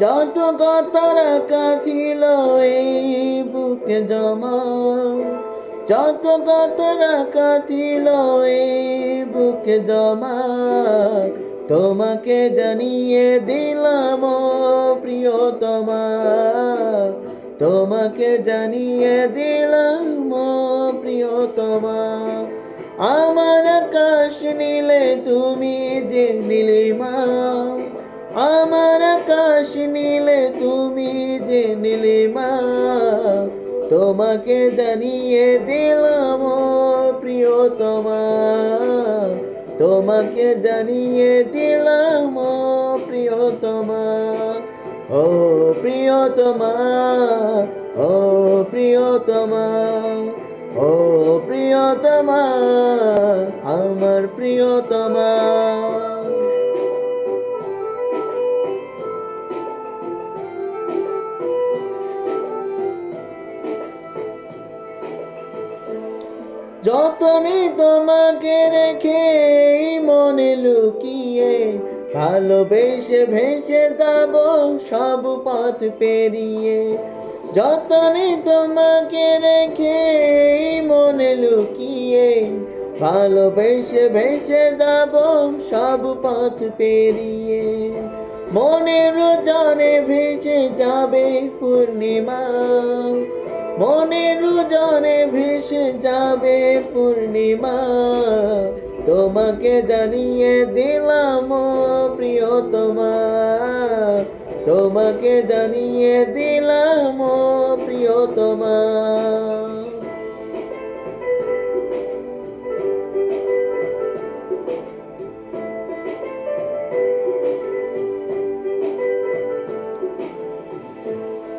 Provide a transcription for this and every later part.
যত কতর ছিল এই বুকে জমা যত কতর ছিল এই বুকে জমা, তোমাকে জানিয়ে দিলাম প্রিয়তমা, তোমাকে জানিয়ে দিলাম প্রিয়তমা। আমার আকাশ নীলে তুমি যে নীলিমা আমার আকাশ নীলে তুমি যে নীলিমা, তোমাকে জানিয়ে দিলাম প্রিয়তমা। তোমাকে জানিয়ে দিলাম প্রিয়তমা। ও প্রিয়তমা ও প্রিয়তমা ও প্রিয়তমা, আমার প্রিয়তমা। যতনে তোমাকে রেখে মনে লুকিয়ে ভালোবেসে ভেসে যাব সব পথ পেরিয়ে। যতনে তোমাকে রেখে মনে লুকিয়ে ভালোবেসে ভেসে যাব সব পথ পেরিয়ে। মনের জনে ভেসে যাবে পূর্ণিমা। মনের জনে ভেসে যাবে পূর্ণিমা। তোমাকে জানিয়ে দিলাম প্রিয় প্রিয়তমা। তোমাকে জানিয়ে দিলাম প্রিয় প্রিয়তমা।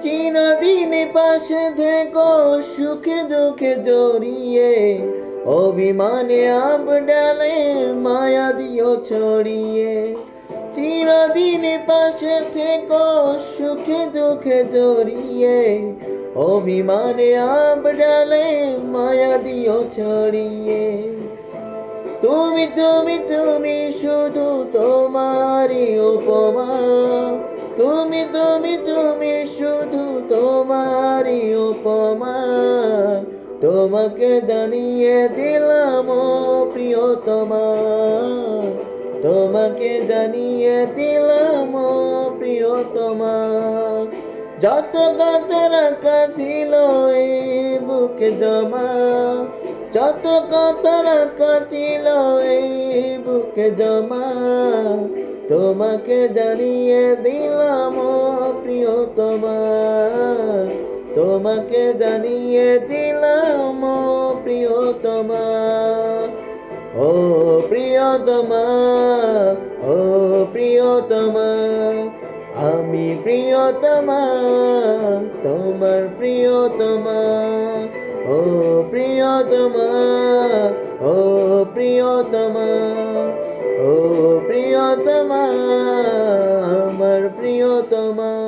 চিরদিন পাশে সুখে দুঃখে জড়িয়ে, অভিমানে আব ডালে মায়া দিও ছড়িয়ে। চিরদিন পাশে থেকো, সুখে দুঃখে জড়িয়ে, অভিমানে আব ডালে মায়া দিও ছড়িয়ে। তুমি তুমি তুমি শুধু তোমারই উপমা। তুমি তুমি তুমি শুধু তোমারই উপমা। তোমাকে জানিয়ে দিলাম ও প্রিয়তমা। তোমাকে জানিয়ে দিলাম ও প্রিয়তমা। যত কত রাখা ছিল বুকে জমা। যত কত রাখা ছিল বুকে জমা। তোমাকে জানিয়ে দিলাম প্রিয়তমা। তোমাকে জানিয়ে দিলাম প্রিয়তমা। ও প্রিয়তমা ও প্রিয়তমা, আমি প্রিয়তমা, তোমার প্রিয়তমা। ও প্রিয়তমা ও প্রিয়তমা। প্রিয়তমা আমার প্রিয়তমা।